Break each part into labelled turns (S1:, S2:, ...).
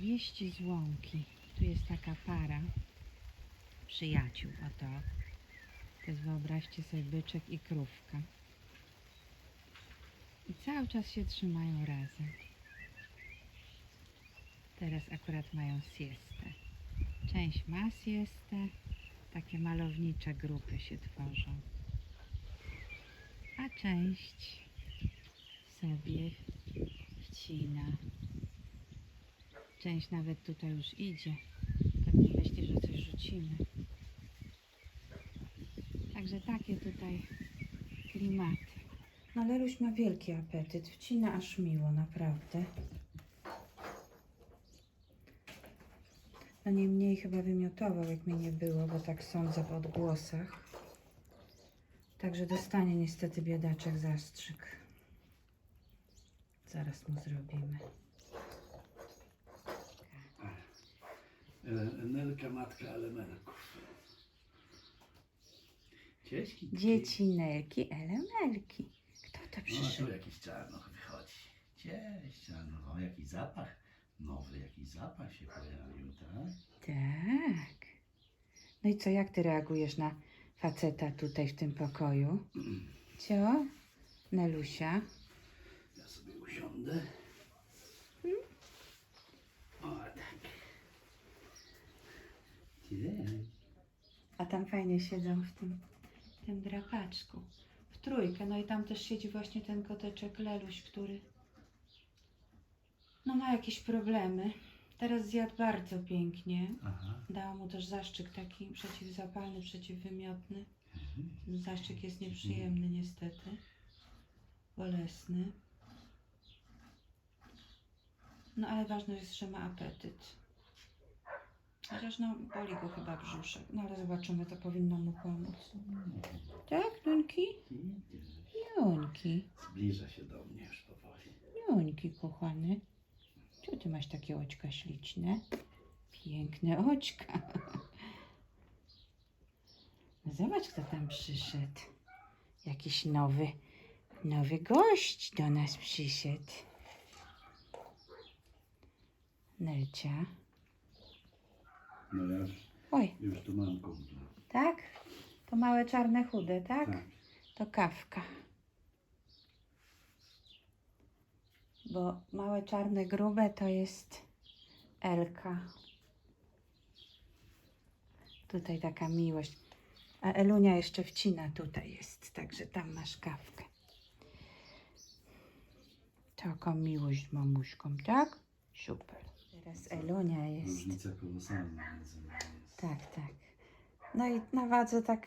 S1: Opowieści z łąki. Tu jest taka para przyjaciół, oto. To jest, wyobraźcie sobie, byczek i krówka. I cały czas się trzymają razem. Teraz akurat mają siestę. Część ma siestę, takie malownicze grupy się tworzą. A część sobie wcina. Część nawet tutaj już idzie. Pewnie myśli, że coś rzucimy. Także takie tutaj klimaty. No Leruś ma wielki apetyt. Wcina aż miło, naprawdę. No niemniej chyba wymiotował, jak mnie nie było, bo tak sądzę po odgłosach. Także dostanie niestety biedaczek zastrzyk. Zaraz mu zrobimy.
S2: Nelka, matka elementów. Cieśki.
S1: Dzieci Nelki, Elemelki. Kto to
S2: No
S1: przyszedł?
S2: tu jakiś czarnoch wychodzi. Cześć czarnoch. O, jakiś zapach. Nowy jakiś zapach się pojawił, tak?
S1: Tak. No i co, jak ty reagujesz na faceta tutaj w tym pokoju? Co? Nelusia?
S2: Ja sobie usiądę.
S1: Hmm?
S2: O, tak. Cześć.
S1: A tam fajnie siedzą w tym, tym drapaczku. W trójkę. No i tam też siedzi właśnie ten koteczek Leluś, który no ma jakieś problemy. Teraz zjadł bardzo pięknie.
S2: Aha.
S1: Dałam mu też zaszczyk taki przeciwzapalny, przeciwwymiotny.
S2: Mhm.
S1: Zaszczyk jest nieprzyjemny niestety. Bolesny. No ale ważne jest, że ma apetyt. Chociaż no boli go chyba brzuszek. No ale zobaczymy, to powinno mu pomóc. Tak, Nunki? Jońki,
S2: Zbliża się do mnie już powoli.
S1: Jońki kochany. Co ty masz takie oczka śliczne? Piękne oczka. No zobacz, kto tam przyszedł. Jakiś nowy, nowy gość do nas przyszedł. Nelcia.
S2: No ja już,
S1: Oj,
S2: już tu mam kumpla.
S1: tak? To małe czarne chude, tak?
S2: Tak.
S1: To kawka. Bo małe czarne grube to jest Elka. Tutaj taka miłość. A Elunia jeszcze wcina tutaj jest, także tam masz kawkę. Taka miłość mamuśką, tak? Super. Teraz Elunia jest.
S2: Różnica kolosalna między nami jest.
S1: Tak, tak. No i na wadze tak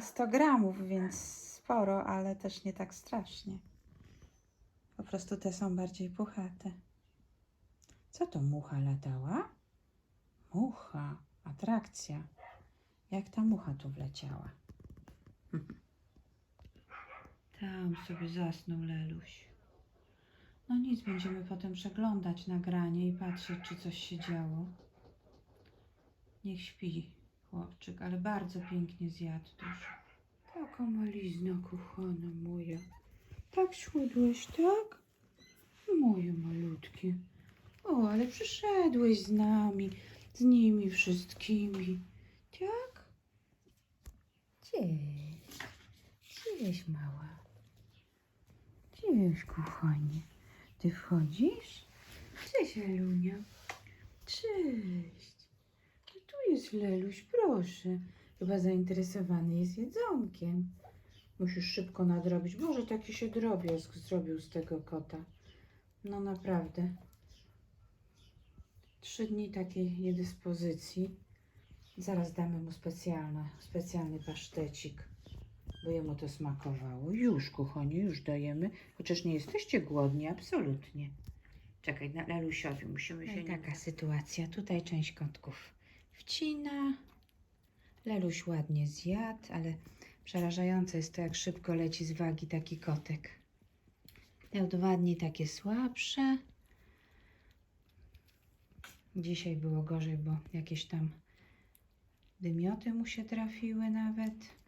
S1: 100 gramów, więc sporo, ale też nie tak strasznie. Po prostu te są bardziej puchate. Co to mucha latała? Mucha, atrakcja. Jak ta mucha tu wleciała? Tam sobie zasnął Leluś. No nic, będziemy potem przeglądać nagranie i patrzeć, czy coś się działo. Niech śpi chłopczyk, ale bardzo pięknie zjadł dużo. Taka malizna, kochana moja. Tak schudłeś, tak? Moje malutkie. O, ale przyszedłeś z nami, z nimi wszystkimi. Tak? Cześć. Cześć, mała. Cześć, kochanie. Ty wchodzisz? Cześć, Elunia. Cześć. No tu jest Leluś, proszę. Chyba zainteresowany jest jedzonkiem. Musisz szybko nadrobić. Może taki się drobiazg zrobił z tego kota. No naprawdę. Trzy dni takiej niedyspozycji. Zaraz damy mu specjalny, specjalny pasztecik, bo jemu to smakowało. Już, kochanie, już dajemy. Chociaż nie jesteście głodni, absolutnie. Czekaj, na Lelusiowi musimy się... Taka sytuacja. Tutaj część kotków wcina. Leluś ładnie zjadł, ale przerażające jest to, jak szybko leci z wagi taki kotek. Miał dwa dni takie słabsze. Dzisiaj było gorzej, bo jakieś tam wymioty mu się trafiły nawet.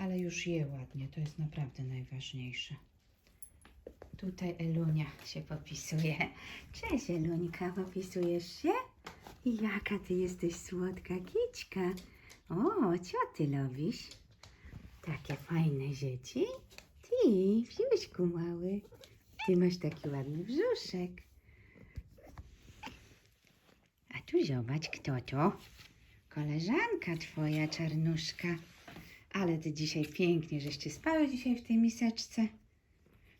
S1: Ale już je ładnie, to jest naprawdę najważniejsze. tutaj Elunia się popisuje. Cześć Eluńka, popisujesz się? Jaka ty jesteś słodka kićka. O, co ty lubisz? Takie fajne dzieci? Ty, wziąłeśku mały. Ty masz taki ładny brzuszek. A tu zobacz, kto to? Koleżanka twoja, czarnuszka. Ale ty dzisiaj pięknie, żeście spały dzisiaj w tej miseczce.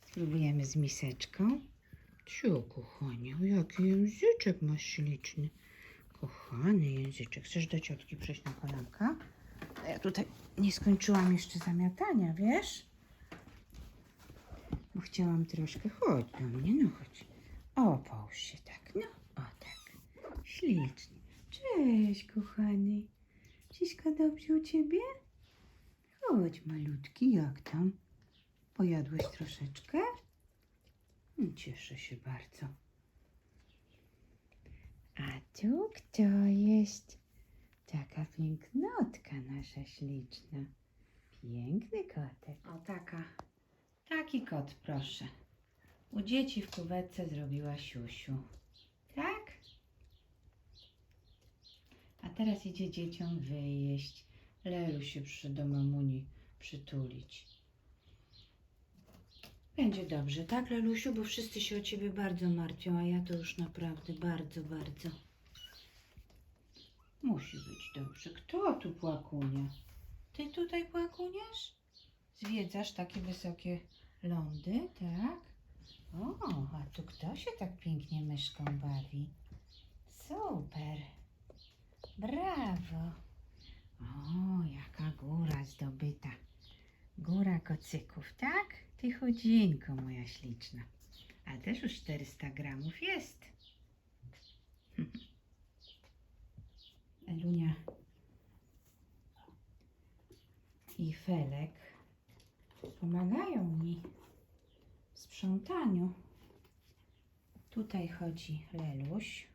S1: Spróbujemy z miseczką. Ciu, kochaniu, jaki języczek masz śliczny. Kochany języczek. Chcesz do ciotki przejść na kolanka? Ja tutaj nie skończyłam jeszcze zamiatania, wiesz? Bo chciałam troszkę. Chodź do mnie, no chodź. O, połóż się tak, no. O, tak. Ślicznie. Cześć, kochany. Wszystko dobrze u ciebie? Chodź, malutki, jak tam? Pojadłeś troszeczkę? Mm, Cieszę się bardzo. A tu kto jest? Taka pięknotka nasza śliczna. Piękny kotek. O, taka. Taki kot, proszę. U dzieci w kuwetce zrobiła siusiu. Tak? A teraz idzie dzieciom wyjeść. Lelu się przy do mamuni przytulić. Będzie dobrze, tak, Lelusiu? Bo wszyscy się o ciebie bardzo martwią, a ja to już naprawdę bardzo, bardzo. Musi być dobrze. Kto tu płakunia? Ty tutaj płakuniesz? Zwiedzasz takie wysokie lądy, tak? O, a tu kto się tak pięknie myszką bawi? Super. Brawo. O, jaka góra zdobyta. Góra kocyków, tak? Ty chudzinko, moja śliczna. A też już 400 gramów jest. Elunia i Felek pomagają mi w sprzątaniu. Tutaj chodzi Leluś.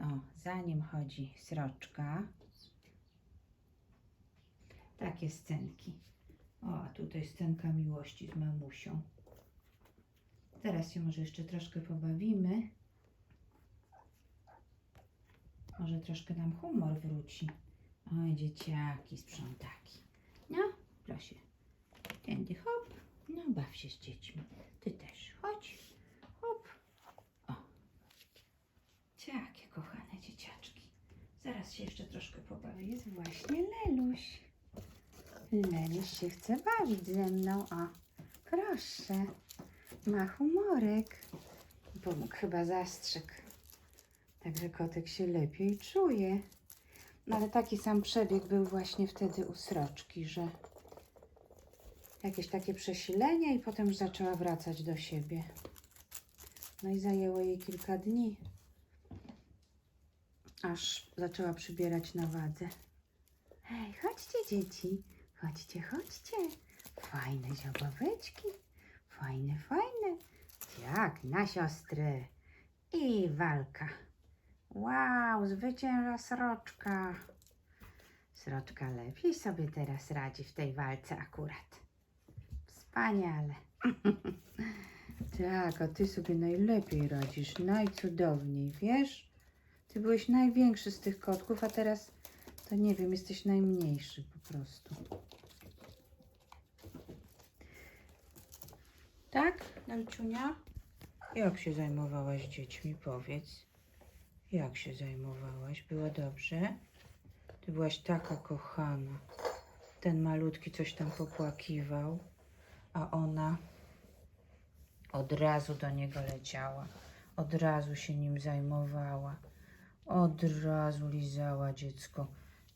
S1: O, za nim chodzi sroczka. Takie scenki. O, a tutaj scenka miłości z mamusią. Teraz się może jeszcze troszkę pobawimy. Może troszkę nam humor wróci. Oj, dzieciaki, sprzątaki. No, proszę. Tędy hop. No, baw się z dziećmi. Ty też. Chodź. Hop. O. Jakie kochane dzieciaczki. Zaraz się jeszcze troszkę pobawię. Jest właśnie Leluś. Leluś się chce bawić ze mną. O, proszę. Ma humorek. Pomógł chyba zastrzyk. Także kotek się lepiej czuje. No ale taki sam przebieg był właśnie wtedy u sroczki, że jakieś takie przesilenie i potem już zaczęła wracać do siebie. No i zajęło jej kilka dni, aż zaczęła przybierać na wadze. Hej, chodźcie dzieci, chodźcie, chodźcie. Fajne zioboweczki, fajne, fajne. Jak na siostry. I walka. Wow, zwycięża sroczka. Sroczka lepiej sobie teraz radzi w tej walce akurat. Wspaniale. tak, a ty sobie najlepiej radzisz, najcudowniej, wiesz? Ty byłeś największy z tych kotków, a teraz to nie wiem, jesteś najmniejszy po prostu. Tak, Nelciunia? Jak się zajmowałaś dziećmi, powiedz? Jak się zajmowałaś? Było dobrze? Ty byłaś taka kochana. Ten malutki coś tam popłakiwał, a ona od razu do niego leciała. Od razu się nim zajmowała. Od razu lizała dziecko.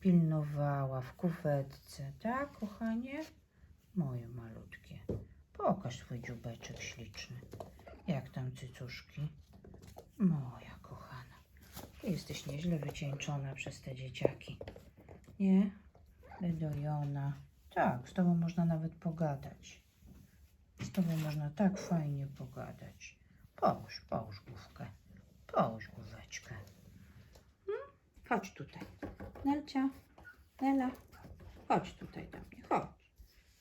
S1: Pilnowała w kuwetce. Tak, kochanie? Moje malutkie. Pokaż swój dziubeczek śliczny. Jak tam cycuszki? Moja kochana. Ty jesteś nieźle wycieńczona przez te dzieciaki. Nie? Wydojona. Tak, z tobą można nawet pogadać. Z tobą można tak fajnie pogadać. Połóż, połóż główkę. Połóż główeczkę. Chodź tutaj. Nelcia, Nela, chodź tutaj do mnie, chodź.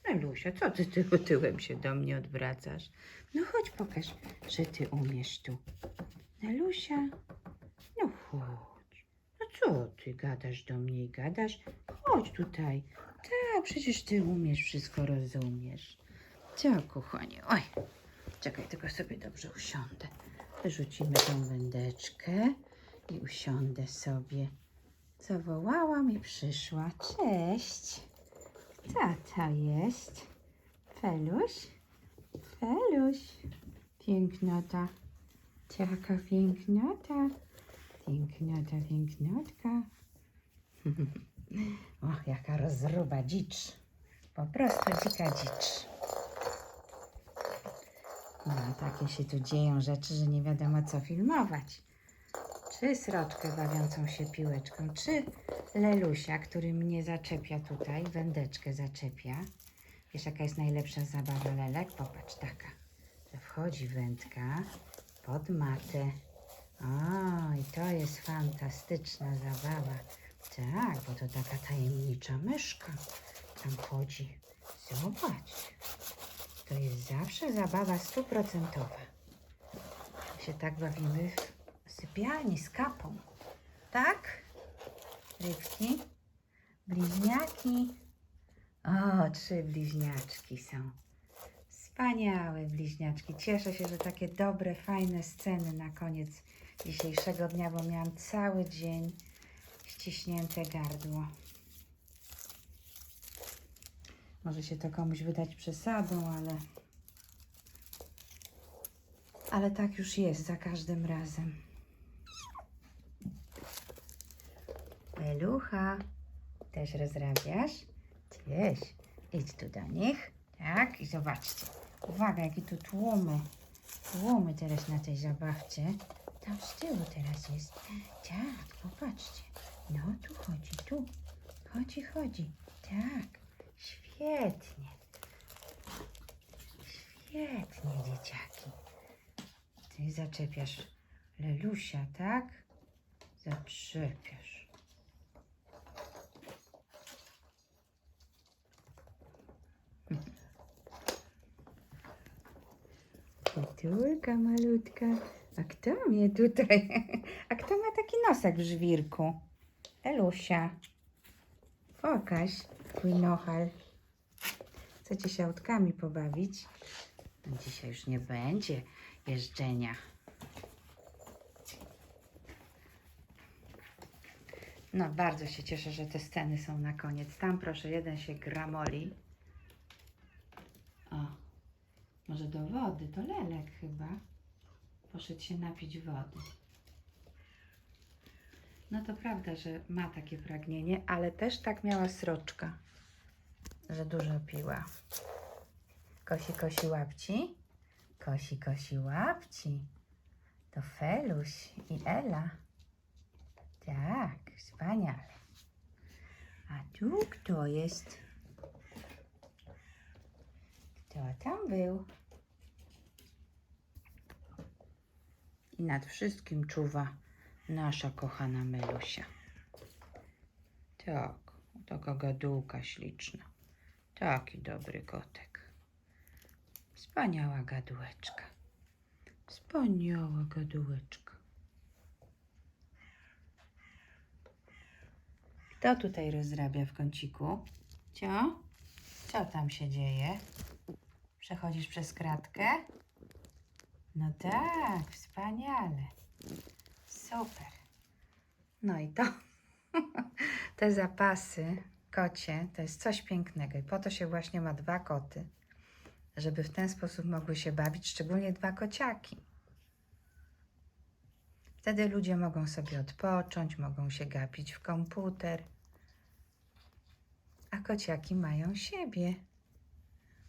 S1: Nelusia, co ty tył, tyłem się do mnie odwracasz? No chodź, pokaż, że ty umiesz tu. Nelusia, no chodź. No co ty gadasz do mnie i gadasz? Chodź tutaj. Tak, przecież ty umiesz, wszystko rozumiesz. Co, kochanie? Oj, czekaj, tylko sobie dobrze usiądę. Wyrzucimy tą wędeczkę i usiądę sobie. Zawołałam i przyszła. Cześć. Co to jest? Feluś? Feluś. Pięknota. Jaka pięknota. Pięknota, pięknotka. Och, jaka rozruba dzicz. Po prostu dzika dzicz. No, takie się tu dzieją rzeczy, że nie wiadomo co filmować. Czy sroczkę bawiącą się piłeczką, czy Lelusia, który mnie zaczepia tutaj, wędeczkę zaczepia. Wiesz, jaka jest najlepsza zabawa lelek? Popatrz, taka, że wchodzi wędka pod matę. O, i to jest fantastyczna zabawa. Tak, bo to taka tajemnicza myszka tam chodzi. Zobacz. To jest zawsze zabawa stuprocentowa. Się tak bawimy w sypialni z kapą. Tak? Rybki? Bliźniaki? O, trzy bliźniaczki są. Wspaniałe bliźniaczki. Cieszę się, że takie dobre, fajne sceny na koniec dzisiejszego dnia, bo miałam cały dzień ściśnięte gardło. Może się to komuś wydać przesadą, ale. Ale tak już jest za każdym razem. Belucha, też rozrabiasz? Cześć. Idź tu do nich. Tak, i zobaczcie. Uwaga, jakie tu tłumy. Tłumy teraz na tej zabawce. Tam z tyłu teraz jest. Tak, popatrzcie. No, tu chodzi, tu. Chodzi, chodzi. Tak, świetnie. Świetnie, dzieciaki. Ty zaczepiasz Lelusia, tak? Zaczepiasz. Pitulka malutka. A kto mnie tutaj? A kto ma taki nosek w żwirku? Elusia. Pokaż twój nochal. Chcecie się autkami pobawić? No Dzisiaj już nie będzie jeżdżenia. No, bardzo się cieszę, że te sceny są na koniec. Tam proszę, jeden się gramoli. O, może do wody, to lelek chyba. Poszedł się napić wody. No to prawda, że ma takie pragnienie, ale też tak miała sroczka, że dużo piła. Kosi, kosi łapci. Kosi, kosi łapci. To Feluś i Ela. Tak, wspaniale. A tu kto jest? Kto tam był? I nad wszystkim czuwa nasza kochana Melusia. Tak, taka gadułka śliczna. Taki dobry kotek. Wspaniała gadułeczka. Wspaniała gadułeczka. Kto tutaj rozrabia w kąciku? Cio? Co tam się dzieje? Przechodzisz przez kratkę? No tak, wspaniale. Super. No i to, te zapasy kocie, to jest coś pięknego. I po to się właśnie ma dwa koty, żeby w ten sposób mogły się bawić, szczególnie dwa kociaki. Wtedy ludzie mogą sobie odpocząć, mogą się gapić w komputer. A kociaki mają siebie.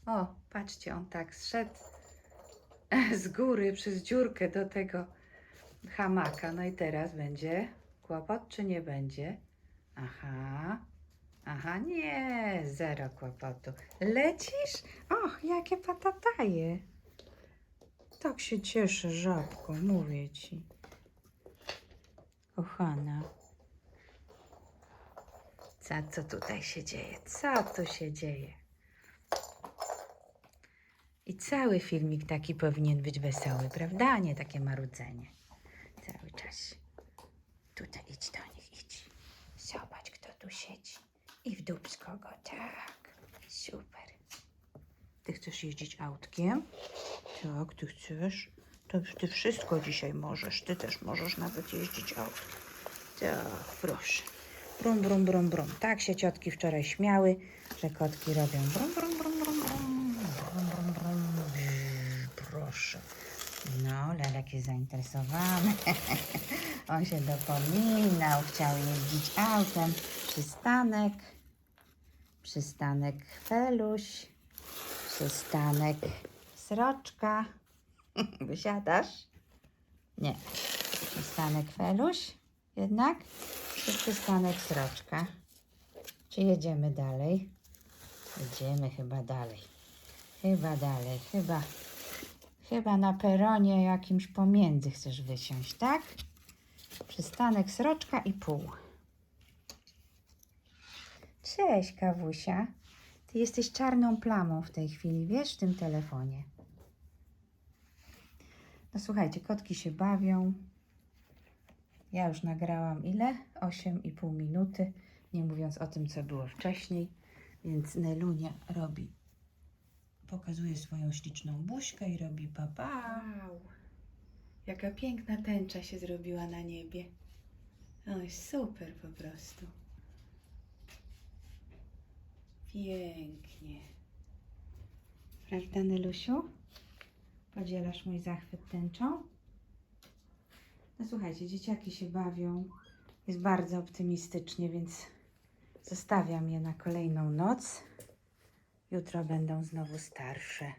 S1: O, patrzcie, on tak zszedł z góry przez dziurkę do tego hamaka. No i teraz będzie kłopot, czy nie będzie? Aha, aha, nie, zero kłopotu. Lecisz? Och, jakie patataje. Tak się cieszę, żabko, mówię ci. Kochana. Co, co tutaj się dzieje? Co tu się dzieje? I cały filmik taki powinien być wesoły, prawda? Nie takie marudzenie. Cały czas. Tutaj idź do nich, idź. Zobacz, kto tu siedzi. I w dupsko go, tak. Super. Ty chcesz jeździć autkiem? Tak, ty chcesz. To ty wszystko dzisiaj możesz. Ty też możesz nawet jeździć autkiem. Tak, proszę. Brum, brum, brum, brum. Tak się ciotki wczoraj śmiały, że kotki robią brum, brum, brum. Brum, brum, brum. Brz, Proszę. Zainteresowany. On się dopominał, chciał jeździć autem. Przystanek. Przystanek Feluś. Przystanek Sroczka. Wysiadasz? Nie. Przystanek Feluś jednak? Czy przystanek Sroczka? Czy jedziemy dalej? Jedziemy chyba dalej. Chyba dalej, chyba. Chyba na peronie jakimś pomiędzy chcesz wysiąść, tak? Przystanek Sroczka i pół. Cześć, Kawusia. Ty jesteś czarną plamą w tej chwili, wiesz, w tym telefonie. No słuchajcie, kotki się bawią. Ja już nagrałam ile? 8,5 minuty, nie mówiąc o tym, co było wcześniej. Więc Nelunia robi, pokazuje swoją śliczną buźkę i robi papa. Wow, jaka piękna tęcza się zrobiła na niebie. Oj, super po prostu. Pięknie. Prawda, Nelusiu? Podzielasz mój zachwyt tęczą? No słuchajcie, dzieciaki się bawią. Jest bardzo optymistycznie, więc zostawiam je na kolejną noc. Jutro będą znowu starsze.